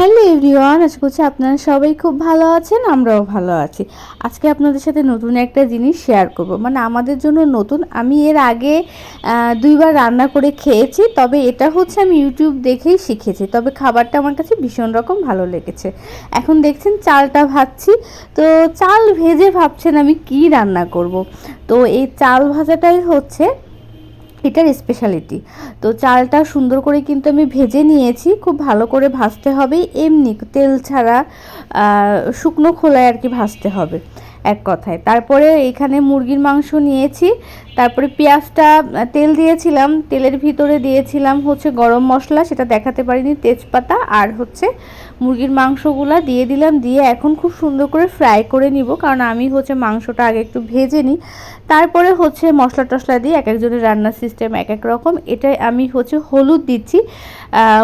Hello everyone, আশা করছি আপনারা সবাই খুব ভালো আছেন, আমরাও ভালো আছি। আজকে আপনাদের সাথে নতুন একটা জিনিস শেয়ার করব। মানে আমাদের জন্য নতুন, আমি এর আগে দুইবার রান্না করে খেয়েছি, তবে এটা হচ্ছে আমি ইউটিউব দেখেই শিখেছি, তবে খাবারটা আমার কাছে ভীষণ রকম ভালো লেগেছে। এখন দেখছেন চালটা ভাজছি, তো চাল ভেজে ভাবছেন আমি কি রান্না করব। তো এই চাল ভাজাটাই হচ্ছে এটার স্পেশালিটি তো চালটা সুন্দর করে কিন্তু আমি ভেজে নিয়েছি, খুব ভালো করে ভাজতে হবে। এমনি তেল ছাড়া শুকনো খোলায় আর কি ভাজতে হবে, এক কথায়। তারপরে এখানে মুরগির মাংস নিয়েছি। তারপরে পেঁয়াজটা তেল দিয়েছিলাম, তেলের ভিতরে দিয়েছিলাম হচ্ছে গরম মশলা, সেটা দেখাতে পারিনি, তেজপাতা আর হচ্ছে মুরগির মাংসগুলা দিয়ে দিলাম, দিয়ে এখন খুব সুন্দর করে ফ্রাই করে নিব, কারণ আমি হচ্ছে মাংসটা আগে একটু ভেজে নিই। তারপরে হচ্ছে মশলা টশলা দিয়ে এক একজনের রান্নার সিস্টেম এক এক রকম, এটাই আমি হচ্ছে হলুদ দিচ্ছি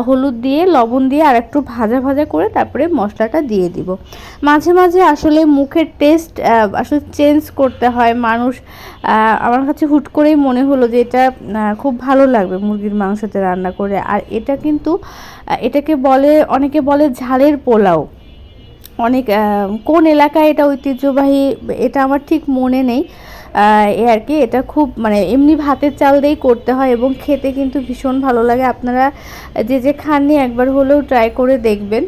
হলুদ দিয়ে, লবণ দিয়ে আর একটু ভাজা ভাজা করে তারপরে মশলাটা দিয়ে দিব। মাঝে মাঝে আসলে মুখের টেস্ট আসলে চেঞ্জ করতে হয়, মানুষ আমার কাছে হুট করেই মনে হলো যে এটা খুব ভালো লাগবে মুরগির মাংসতে রান্না করে। আর এটা কিন্তু এটাকে বলে, অনেকে বলে ঝালের পোলাও। অনেক কোন এলাকায় এটা ঐতিহ্যবাহী, এটা আমার ঠিক মনে নেই। এ আর কি, এটা খুব মানে এমনি ভাতের চাল দিয়েই করতে হয় এবং খেতে কিন্তু ভীষণ ভালো লাগে। আপনারা যে যে খাননি একবার হলেও ট্রাই করে দেখবেন।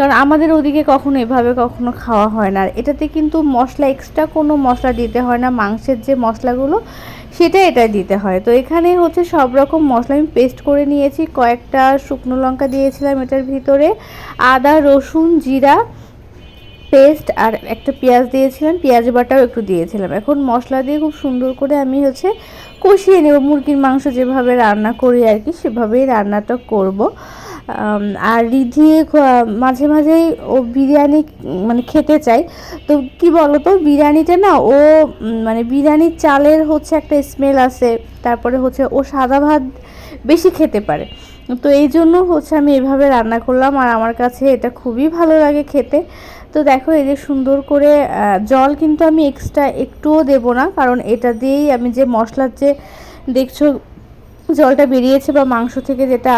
কারণ আমাদের ওদিকে কখনো এভাবে কখনো খাওয়া হয় না। আর এটাতে কিন্তু মশলা এক্সট্রা কোনো মশলা দিতে হয় না। মাংসের যে মশলাগুলো, সেটা এটা দিতে হয়। তো এখানে হচ্ছে সব রকম মশলা আমি পেস্ট করে নিয়েছি। কয়েকটা শুকনো লঙ্কা দিয়েছিলাম এটার ভিতরে। আদা, রসুন, জিরা পেস্ট আর একটা পেঁয়াজ দিয়েছিলাম। পেঁয়াজ বাটাও একটু দিয়েছিলাম। এখন মশলা দিয়ে খুব সুন্দর করে আমি হচ্ছে কষিয়ে নেব। মুরগির মাংস যেভাবে রান্না করি আর কি, সেভাবেই রান্নাটা করব। আর রিধি মাঝে মাঝেই ও বিরিয়ানি মানে খেতে চাই তো কি বলতো, বিরিয়ানিটা না, ও মানে বিরিয়ানির চালের হচ্ছে একটা স্মেল আছে তারপরে হচ্ছে ও সাদা ভাত বেশি খেতে পারে। তো এই জন্য হচ্ছে আমি এভাবে রান্না করলাম, আর আমার কাছে এটা খুবই ভালো লাগে খেতে। তো দেখো, এই যে সুন্দর করে জল কিন্তু আমি এক্সট্রা একটুও দেব না, কারণ এটা দিয়েই আমি যে মশলার যে, দেখছ জলটা বেরিয়েছে বা মাংস থেকে যেটা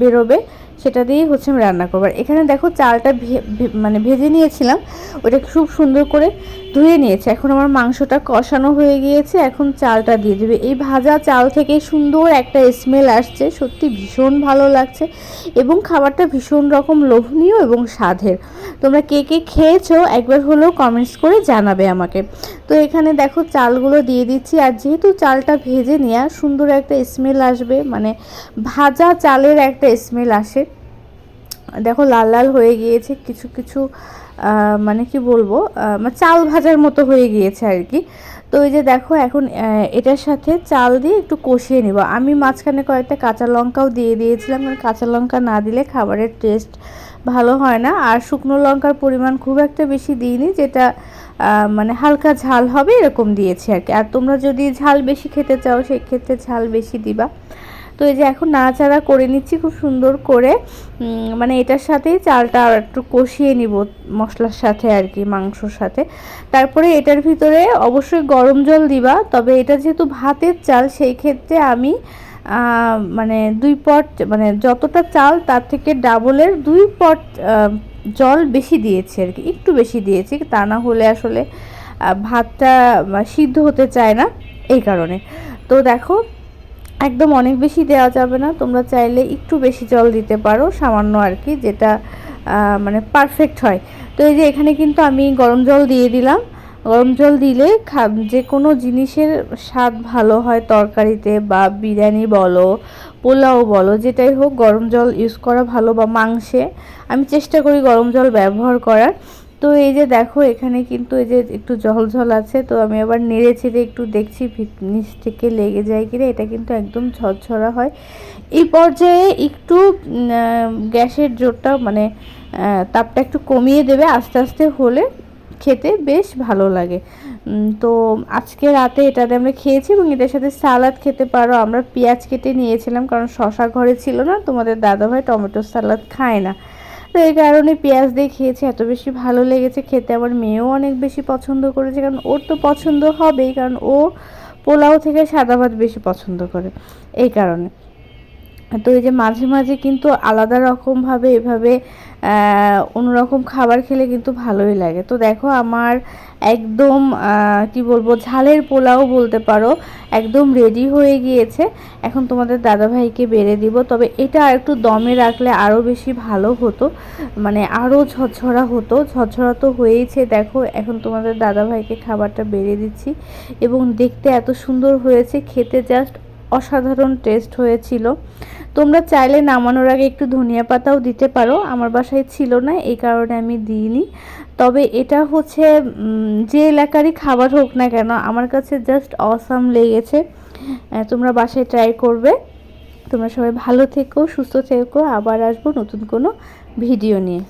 বেরোবে, সেটা দিয়েই হচ্ছে আমি রান্না করব। আর এখানে দেখো চালটা মানে ভেজে নিয়েছিলাম, ওটা খুব সুন্দর করে ধুয়ে নিয়েছে। এখন আমার মাংসটা কষানো হয়ে গিয়েছে, এখন চালটা দিয়ে দেবে। এই ভাজা চাল থেকে সুন্দর একটা স্মেল আসছে, সত্যি ভীষণ ভালো লাগছে এবং খাবারটা ভীষণ রকম লোভনীয় এবং স্বাদের। তোমরা কে কে খেয়েছো একবার হলেও কমেন্টস করে জানাবে আমাকে। তো এখানে দেখো চালগুলো দিয়ে দিচ্ছি, আর যেহেতু চালটা ভেজে নেওয়া সুন্দর একটা স্মেল আসবে মানে ভাজা চালের একটা স্মেল আসে। দেখো লাল লাল হয়ে গিয়েছে, কিছু কিছু মানে কি বলব মানে চাল ভাজার মতো হয়ে গিয়েছে আর কি। তো এই যে দেখো এখন এটার সাথে চাল দিয়ে একটু কষিয়ে নেব। আমি মাঝখানে কয়েকটা কাঁচা লঙ্কাও দিয়ে দিয়েছিলাম, কারণ কাঁচা লঙ্কা না দিলে খাবারের টেস্ট ভালো হয় না। আর শুকনো লঙ্কার পরিমাণ খুব একটা বেশি দিইনি, যেটা মানে হালকা ঝাল হবে এরকম দিয়েছি আর কি। আর তোমরা যদি ঝাল বেশি খেতে চাও সেই ক্ষেত্রে ঝাল বেশি দিবা। তো এই যে এখন নাড়াচাড়া করে নিচ্ছি খুব সুন্দর করে। মানে এটার সাথেই চালটা আর একটু কষিয়ে নিব মশলার সাথে আর কি, মাংসর সাথে। তারপরে এটার ভিতরে অবশ্যই গরম জল দিবা, তবে এটা যেহেতু ভাতের চাল, সেই ক্ষেত্রে আমি মানে দুই পট মানে যতটা চাল তার থেকে ডাবলের দুই পট জল বেশি দিয়েছি আর কি, একটু বেশি দিয়েছি, তা না হলে আসলে ভাতটা সিদ্ধ হতে চায় না এই কারণে। তো দেখো, একদম অনেক বেশি দেওয়া যাবে না, তোমরা চাইলে একটু বেশি জল দিতে পারো, সামান্য আর কি, যেটা মানে পারফেক্ট হয়। তো এই যে এখানে কিন্তু আমি গরম জল দিয়ে দিলাম গরম জল দিলে যে কোনো জিনিসের স্বাদ ভালো হয় তরকারিতে বা বিরিয়ানি বলো, পোলাও বলো, যেটাই হোক গরম জল ইউজ করা ভালো বা মাংসে। আমি চেষ্টা করি গরম জল ব্যবহার করার। তো এই যে দেখো এখানে কিন্তু এই যে একটু জল জল আছে, তো আমি আবার নেড়ে চেড়ে একটু দেখছি নিচ থেকে লেগে যায় কিনা, এটা কিন্তু একদম ঝরঝরা হয়। এই পর্যায়ে একটু গ্যাসের জোরটা মানে তাপটা একটু কমিয়ে দেবে আস্তে আস্তে হলে। খেতে বেশ ভালো লাগে। তো আজকে রাতে এটাতে আমরা খেয়েছি এবং এটার সাথে সালাদ খেতে পারো। আমরা পেঁয়াজ কেটে নিয়েছিলাম কারণ শশা ঘরে ছিল না, তোমাদের দাদাভাই টমেটো সালাদ খায় না। তো এই কারণে পেঁয়াজ দিয়ে খেয়েছি, এত বেশি ভালো লেগেছে খেতে। আমার মেয়েও অনেক বেশি পছন্দ করেছে কারণ ওর তো পছন্দ হবেই, কারণ ও পোলাও থেকে সাদা ভাত বেশি পছন্দ করে। এই কারণে। তো এই যে মাঝে মাঝে কিন্তু আলাদা রকমভাবে এভাবে অন্যরকম খাবার খেলে কিন্তু ভালোই লাগে। তো দেখো আমার একদম কি বলব, ঝালের পোলাও বলতে পারো, একদম রেডি হয়ে গিয়েছে। এখন তোমাদের দাদাভাইকে বেড়ে দিব, তবে এটা একটু দমে রাখলে আরও বেশি ভালো হতো। মানে আরও ঝরঝরা হতো, ঝরঝরা তো হয়েইছে। দেখো, এখন তোমাদের দাদাভাইকে খাবারটা বেড়ে দিচ্ছি। এবং দেখতে এত সুন্দর হয়েছে, খেতে জাস্ট অসাধারণ টেস্ট হয়েছিল। তোমরা চাইলে নামানোর আগে একটু ধনিয়া পাতাও দিতে পারো। আমার বাসায় ছিল না, এই কারণে আমি দিইনি। তবে এটা হচ্ছে যে এলাকারই খাবার হোক না কেন, আমার কাছে জাস্ট অসাম লেগেছে। তোমরা বাসায় ট্রাই করবে। তোমরা সবাই ভালো থেকো, সুস্থ থেকো। আবার আসব নতুন কোনো ভিডিও নিয়ে।